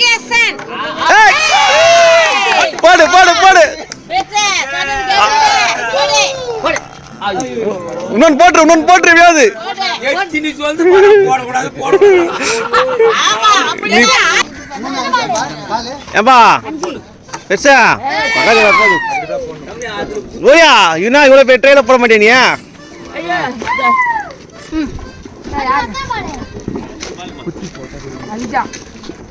முருகேசன்! போடு போடு போடு. இன்னொன்னு போட்டுரு இன்னொன்னு ஆமா அப்படியே ஏம்பா? பெருசா? பக்கத்துல போது ஓயா இன்னும் இவ்வளோ பேர் ட்ரெயில போட மாட்டேன் நீ?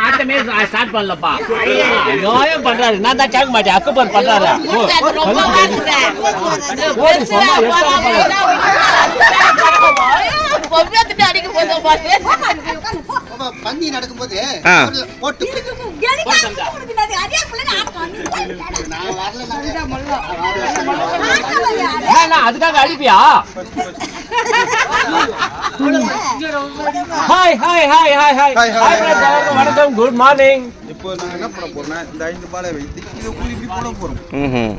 ஆட்டமே ஸ்டார்ட் பண்ணலப்பா நியாயம் பண்றாரு நான் தான் கேட்க மாட்டேன் அக்குப்பர் பண்றாரு அடிக்க பந்தி நடக்கும்போது. போட்டு நான் ஏன்னா, அதுக்காக அடிப்பியா? Hi hi hi hi hi hi வணக்கம். குட் மார்னிங் இப்போ நாங்க என்ன பண்ண போறோம்னா இந்த ஐந்து பாலை வைத்து இதுக்குள்ள இப்படி போட போறோம்.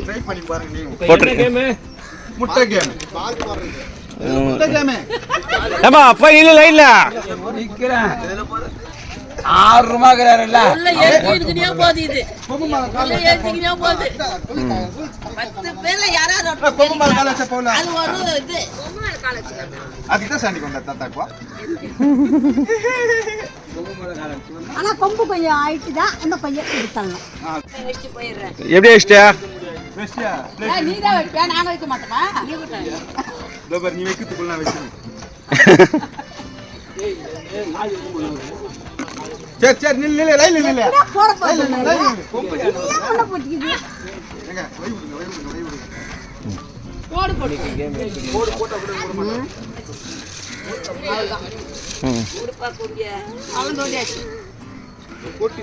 ட்ரை பண்ணி பாருங்க. என்ன கேமு முட்டை கேம் முட்டை கேம் ஏம்பா போய் இல்லை லைன்ல நிக்கிறேன். ஆறு ரூபா இருக்கிறாருல்ல ஏத்திக்கினே போகுது இது. ஏத்திக்கினே போகுது. பத்து பேர்ல யாராவது அது ஒரு இது. அதுக்கு தான் சாண்டி கொண்டா தாத்தாக்குவா ஆனா கொம்பு கொஞ்சம் ஆயிட்டு தான் அந்த பையன் எடுத்தாங்க. எப்படி வச்சிட்டியா பெஸ்டியா நீ தான் வைப்பியா நாங்க வைக்க மாட்டோமா? தோபர் நீ வைக்கிறதுக்குள்ள நான் வச்சிருக்கேன் சரி சரி நில்லு நில்லு லைன் நில்லு தோண்டியாச்சு போட்டு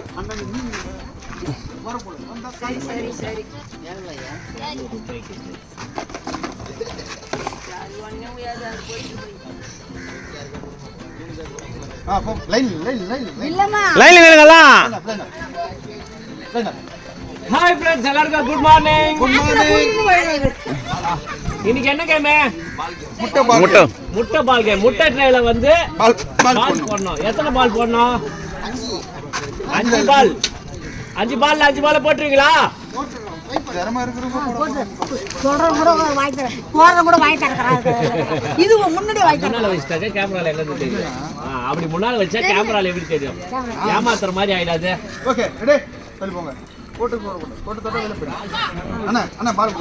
சரி சரி சரி லைன்ல நில்லுங்களா லைன் ஹாய் ஃப்ரெண்ட்ஸ் எல்லாருக்கும் குட் மார்னிங் குட் மார்னிங் இன்னைக்கு என்ன கேமு முட்டை பால் முட்டை. முட்டை பால் கேம் முட்டை ட்ரைல வந்து பால் போடணும். எத்தனை பால் போடணும்? அஞ்சு. பால் அஞ்சு பால்ல அஞ்சு பால் போட்டுருவீங்களா? சொல்றவங்க கூட வாங்கி தர போறவங்க கூட வாங்கி தரக்கிறாங்க இது முன்னாடியே வாங்கி முன்னால வச்சுட்டாக்க கேமரால தெரியும் அப்படி முன்னால வச்சா கேமரால எப்படி தெரியும் ஏமாத்துற மாதிரி ஆயிடாது ஓகே ரெடி தள்ளி போங்க போட்டு போட போட்டு தொட்ட வெளில அண்ணா அண்ணா பால்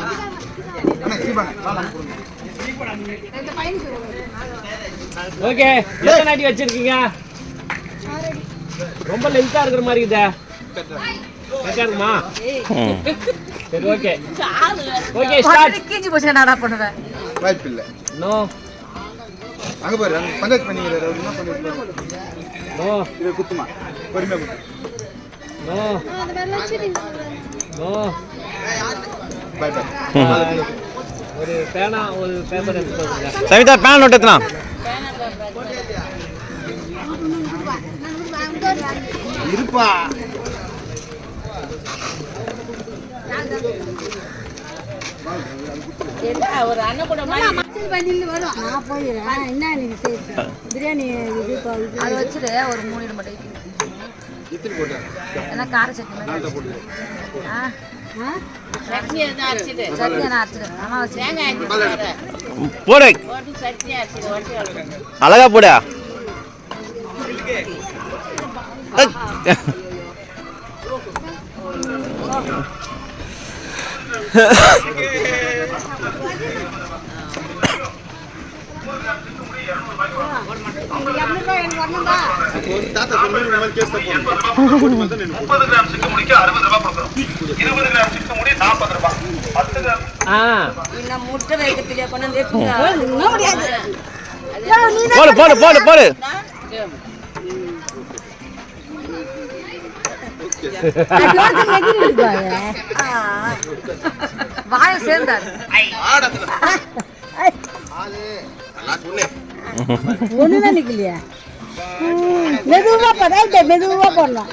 அண்ணா பால் ஓகே எத்தனை அடி வச்சிருக்கீங்க ரொம்ப லென்த்தா இருக்கிற மாதிரி இதே இருக்குமா சரி ஓகே. ஓகே ஸ்டார்ட் கீஞ்சி போச்சு என்னடா பண்ணுவேன் வாய்ப்பு இல்லை நோ. அங்க பாரு அங்க பஞ்சாயத்து என்ன நோ. இதை குத்துமா? பொறுமையா குத்து. நோ. நோ. பை பை ஒரு பேனா ஒரு பேப்பர் வந்துருங்க சவிதா பேன் நோட்டு எத்தனா? இருப்பா. ஒரு அண்ணன் கூட மாதிரி பண்ணிட்டு வரும். நான் போயிடுறேன். என்ன நீங்க பிரியாணி இது அதை வச்சுட்டு ஒரு மூணு மட்டும். இத்திரி போட்டு. ஏன்னா கார சட்னி ஆ. ஆ? சட்னி எதுவும் அரைச்சிடு. தாத்தா சொன்ன மாதிரி நம்ம கேஸ் தான் போடணும் வந்து நின்னு போ. முப்பது கிராம் சிக்கு முடிக்கு அறுபது ரூபாய் கொடுக்குறோம் இருபது கிராம் சிக்கு முடி நாற்பது ரூபாய் பத்து கிராம் ஆ இன்னும் முட்டை வைக்கிறதுல கொண்டு வந்து வச்சுங்க முடியாது போடு போடு போடு போடு வாயை சேர்ந்தாரு ஒண்ணுதான் நிக்கலையா. மெதுவா போட மெதுவா போடலாம்.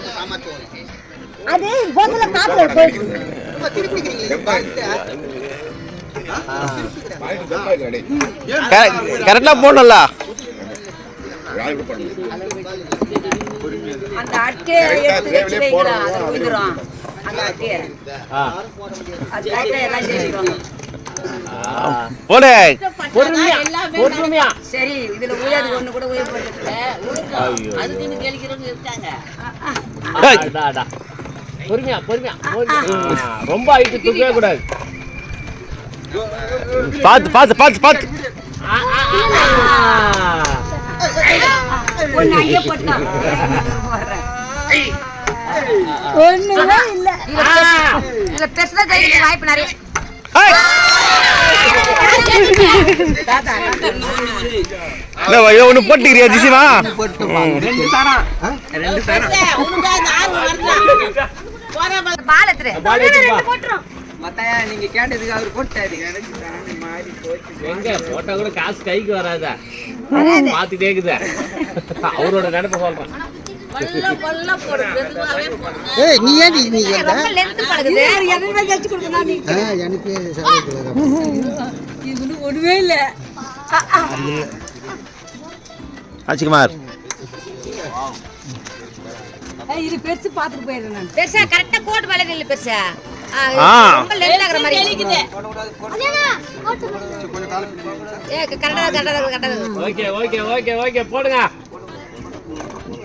அது போதுல காத்துல போயிடுச்சு. கரெக்டா போடணும்ல. அந்த அட்டையை எடுத்து அது அந்த அது எல்லாம் போடு. பொறுமையா பொறுமையா. சரி இதுல உயர்வு ஒண்ணு கூட உயர்வு போட்டுக்கல. ஐயோ. அதுக்குன்னு கேளிக்கிறவங்க இருக்காங்க. பொறுமையா பொறுமையா ரொம்ப ஐட்டு தூக்கவே கூடாது. பார்த்து பார்த்து பார்த்து பார்த்து ஆ, ஆ, ஆ, ஆ. ஒண்ணு அங்கே போட்டான் ஒண்ணுதான் இல்ல இதுல பெருசா வாய்ப்பு நிறைய. ஒண்ணு போட்டுக்கிறியா ஜிசிமா? மத்தாயா நீங்க கேட்டதுக்கு அவர் போட்டாரு எங்க? போட்டா கூட காசு கைக்கு வராதா? பாத்துட்டே இருக்குதா. அவரோட நினைப்ப சொல்றேன் ஏய் நீ ஏன் நீ நீ ரொம்ப லென்த் பழகுது. எதுவுமே கழிச்சு கொடுக்கணும் நீ எனக்கு சரி இது ஒண்ணுமே இல்ல. ஆச்சிக்குமார் இது பெருசு பாத்துட்டு போயிடுறேன் நான். பெருசா கரெக்டா கோட் மேல நில்லு பெருசா. ஆ. ரொம்ப லென்த் ஆகுற மாதிரி கேளிக்குது ஏ கரெக்டா கரெக்டா கரெக்டா ஓகே ஓகே ஓகே ஓகே போடுங்க.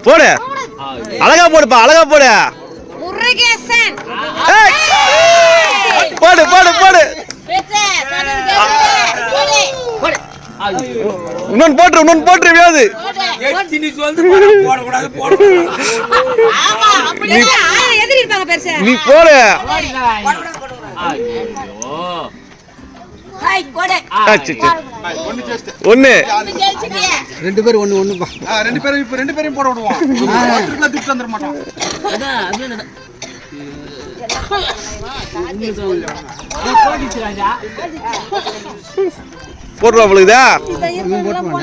போடு. அழகா போடுப்பா அழகா போடு. முருகேசன். போடு போடு போடு. போடு. இன்னொன்னு போட்டுரு இன்னொன்னு எப்படியாவது எட்டு நீ சொல்லுது ஒண்ணு ரெண்டு பேரும் ஒண்ணு ஒண்ணுப்பா ரெண்டு பேரும் இப்ப ரெண்டு பேரையும் போட விடுவோம். திட்டு வந்துட மாட்டோம். போட்டுருவா அவளுக்குதா போடணுமா?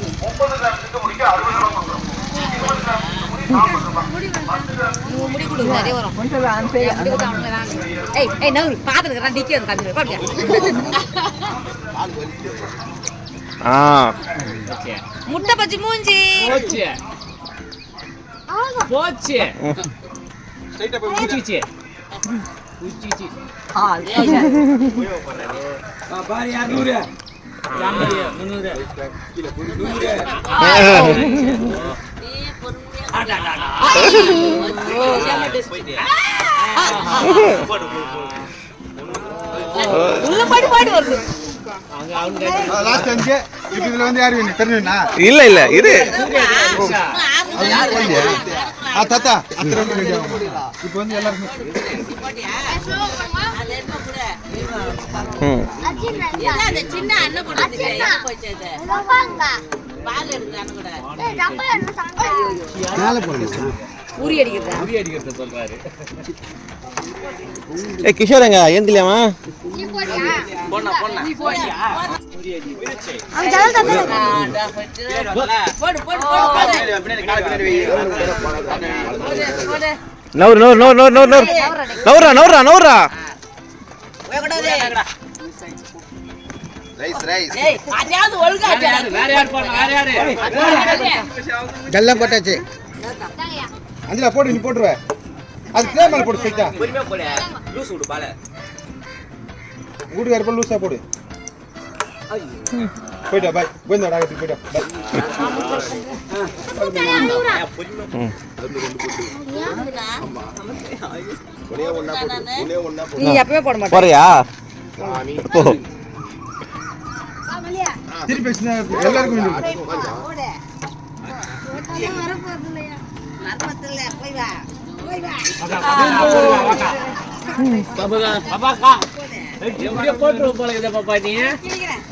முப்பது கிராம் சிக்க முடிக்க அறுபது ரூபா கொடுக்குறோம் முடி முடி. ஏய் ஏய் நவுரு பாத்துக்கிறேன் ஆ. ஓகே. முட்டை பச்சி மூஞ்சி. போச்சு. போச்சு. ஸ்ட்ரைட்டா போய் பூச்சிச்சு பூச்சிச்சு பாரு யார் நூறு? இல்ல இல்ல இது தாத்தா இப்போ வந்து எல்லாருமே ஏ கிஷோர் எங்க? ஏந்திலியாமா நவுறு நவுறு நவுறு நவுறு நவுறு நவுறு நவுறா நவுறா யாரு வெள்ளம் போட்டாச்சு. அஞ்சலா போடு நீ போட்டுருவ. அது கிளே மேல போடு ஸ்ட்ரைட்டா பொறுமையா போடு. லூஸ் விடு பால. வீட்டுக்கார போய் லூசா போடு. போயிட்டா பாய் போய் டாகத்துக்கு போயிட்டா பாய் நீ எப்பவே போட மாட்டேன் போறியா போ திருப்பி பேசினா எல்லாருக்கும் எப்படியோ போட்டுருவோம் போல இதை பாப்பா நீ பாப்பா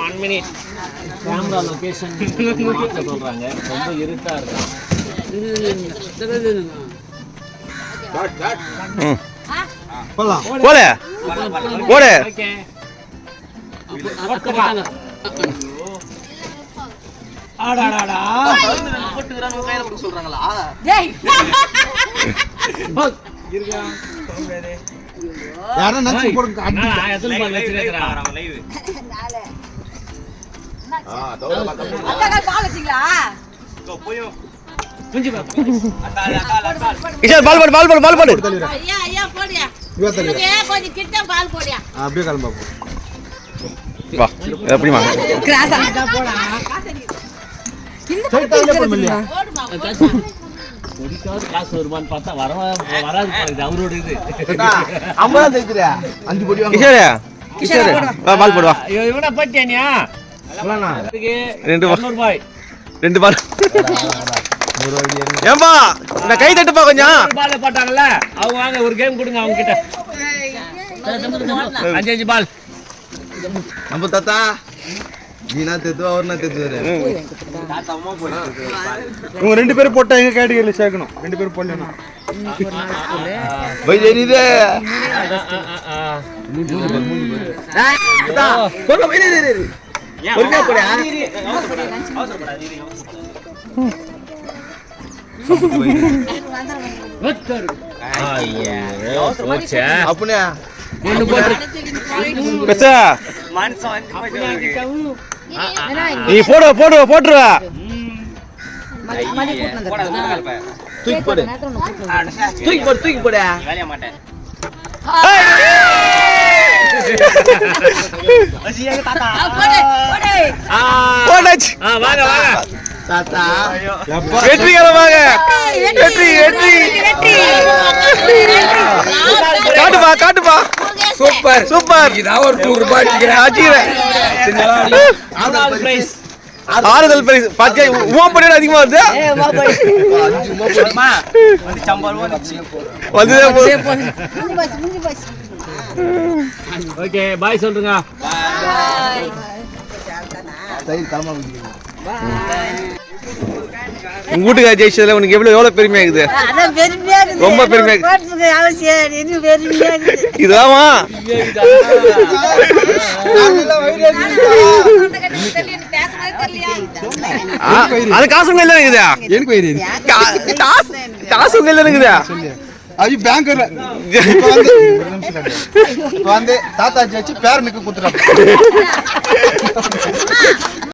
ஒன் மினிட் கேமரா ரொம்ப இருட்டா இருக்கு. ம் போலாம். போடு. போடு. ஓகே. டேய் யாரும் நச்சு போடுங்க பால் போடு பால் போடு பால் போடு. ஐயா ஐயா போடியா? இவ தள்ளி இவனுக்கு கொஞ்சம் கிட்ட பால் போடியா? அப்படியே கிளம்பா வா எப்படிமா கிராஸா போடுமா குடிக்காவது காசு வருமான்னு பார்த்தா வர வராது இது அவரோட இது. ஐம்பதா தைக்கிறியா அஞ்சு பொடி வாங்க கிஷோர் கிஷோர் வா பால் போடு வா ஐயோ, இவனா பட்டியானியா ரெண்டு ரூபாய் ரெண்டு பால். ஏம்பா நான் கை தட்டுப்பா கொஞ்சம். ஒரு பால் போட்டாங்கல்ல அவங்க வாங்க ஒரு கேம் கொடுங்க அவங்க கிட்ட அஞ்சு அஞ்சு பால். நம்ம தாத்தா நீனா தெத்து அவர்னா தெத்து இவங்க ரெண்டு பேரும் போட்டா எங்க கேட்டகரியில சேர்க்கணும். ரெண்டு பேரும் போடலாம் போய் தெரியுது. அப்படியா? நீ போடு போடு போட்டுருவ. தூக்கி போடு. தூக்கி போடு தூக்கி போடு. வெற்றிகரமாக வெற்றி. வெற்றி. காட்டுப்பா காட்டுப்பா. சூப்பர். சூப்பர். இதான் ஒரு நூறு ரூபாய் பிரைஸ் ஆறுதல் பரிசு பாத்தியா உமா பண்ணிட அதிகமா வருது? வந்துதே போதும். ஓகே பாய் சொல்லுங்க. உங்க வீட்டுக்கு ஜெயிச்சதுல உனக்கு எவ்வளவு எவ்வளவு பெருமையா இருக்குது ரொம்ப பெருமையா இருக்குது. ஆ, அது காசு உங்க இல்ல இருக்குதா. எனக்கு காசு காசு உங்க இல்ல இருக்குதா. அது பேங்க்ல வந்து ஒரு நிமிஷம் தம்பி. இப்ப வந்து தாத்தா ஜெயிச்சு பேரனுக்கு குத்துறாங்க